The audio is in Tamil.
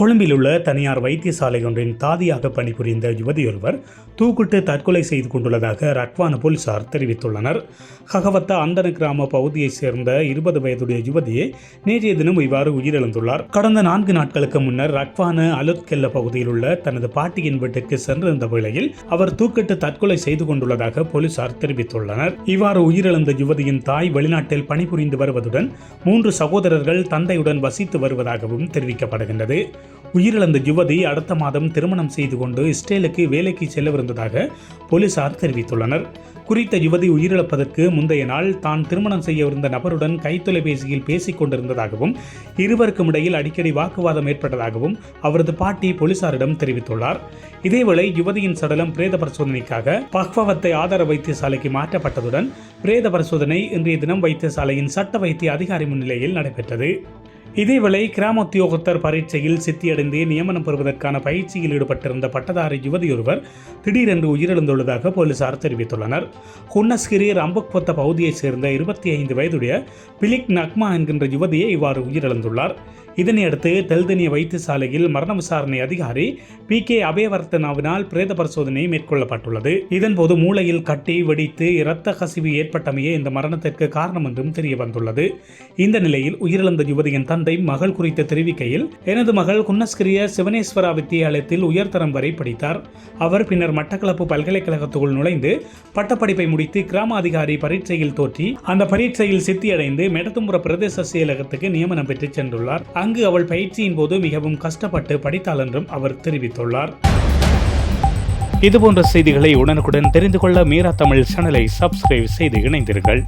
கொழும்பில் உள்ள தனியார் வைத்தியசாலை ஒன்றின் தாதியாக பணிபுரிந்த யுவதியொருவர் தூக்கிட்டு தற்கொலை செய்து கொண்டுள்ளதாக ரக்வான போலீசார் தெரிவித்துள்ளனர். ஹகவத்த அந்தன கிராம பகுதியைச் சேர்ந்த இருபது வயதுடைய யுவதியே நேற்றைய தினம் இவ்வாறு உயிரிழந்துள்ளார். கடந்த நான்கு நாட்களுக்கு முன்னர் ரக்வான அலுத்கெல்ல பகுதியில் உள்ள தனது பாட்டியின் வீட்டுக்கு சென்றிருந்த வேளையில் அவர் தூக்கிட்டு தற்கொலை செய்து கொண்டுள்ளதாக போலீசார் தெரிவித்துள்ளனர். இவ்வாறு உயிரிழந்த யுவதியின் தாய் வெளிநாட்டில் பணிபுரிந்து வருவதுடன் மூன்று சகோதரர்கள் தந்தையுடன் வசித்து வருவதாகவும் தெரிவிக்கப்படுகின்றது. உயிரிழந்த யுவதி அடுத்த மாதம் திருமணம் செய்து கொண்டு இஸ்ரேலுக்கு வேலைக்கு செல்லவிருந்ததாக போலீசார் தெரிவித்துள்ளனர். குறித்த யுவதி உயிரிழப்பதற்கு முந்தைய நாள் தான் திருமணம் செய்யவிருந்த நபருடன் கைத்தொலைபேசியில் பேசிக் கொண்டிருந்ததாகவும் இருவருக்கும் இடையில் அடிக்கடி வாக்குவாதம் ஏற்பட்டதாகவும் அவரது பாட்டி போலீசாரிடம் தெரிவித்துள்ளார். இதேவேளை யுவதியின் சடலம் பிரேத பரிசோதனைக்காக பக்வவத்தை ஆதார வைத்தியசாலைக்கு மாற்றப்பட்டதுடன் பிரேத பரிசோதனை இன்றைய தினம் வைத்தியசாலையின் சட்ட வைத்திய அதிகாரி முன்னிலையில் நடைபெற்றது. இதேவேளை கிராம உத்தியோகத்தர் பரீட்சையில் சித்தியடைந்து நியமனம் பெறுவதற்கான பயிற்சியில் ஈடுபட்டிருந்த பட்டதாரி யுவதியொருவர் திடீரென்று உயிரிழந்துள்ளதாக போலீசார் தெரிவித்துள்ளனர். ஹுன்னஸ்கிரி ரம்புக்பொத்த பகுதியைச் சேர்ந்த இருபத்தி ஐந்து வயதுடைய பிலிக் நக்மா என்கின்ற யுவதியை இவ்வாறு உயிரிழந்துள்ளார். இதனையடுத்து தெல்தனிய வைத்தியசாலையில் மரண விசாரணை அதிகாரி பி கே அபயவர்த்தனாவினால் பிரேத பரிசோதனை மேற்கொள்ளப்பட்டுள்ளது. இதன்போது மூளையில் கட்டி வெடித்து இரத்த கசிவு ஏற்பட்டமையே இந்த மரணத்திற்கு காரணம் என்றும் தெரிய வந்துள்ளது இந்த நிலையில் உயிரிழந்த யுவதியின் தந்தை மகள் குறித்து தெரிவிக்கையில் எனது மகள் குன்னஸ்கிரிய சிவனேஸ்வரா வித்தியாலயத்தில் உயர்தரம் வரை படித்தார். அவர் பின்னர் மட்டக்களப்பு பல்கலைக்கழகத்துக்குள் நுழைந்து பட்டப்படிப்பை முடித்து கிராம அதிகாரி பரீட்சையில் தோற்றி அந்த பரீட்சையில் சித்தியடைந்து மெடத்தும்புர பிரதேச செயலகத்துக்கு நியமனம் பெற்று சென்றுள்ளார். அங்கு அவள் பயிற்சியின் போது மிகவும் கஷ்டப்பட்டு படித்தாள் என்றும் அவர் தெரிவித்துள்ளார். இதுபோன்ற செய்திகளை உடனுக்குடன் தெரிந்து கொள்ள மீரா தமிழ் சேனலை சப்ஸ்கிரைப் செய்து இணைந்தீர்கள்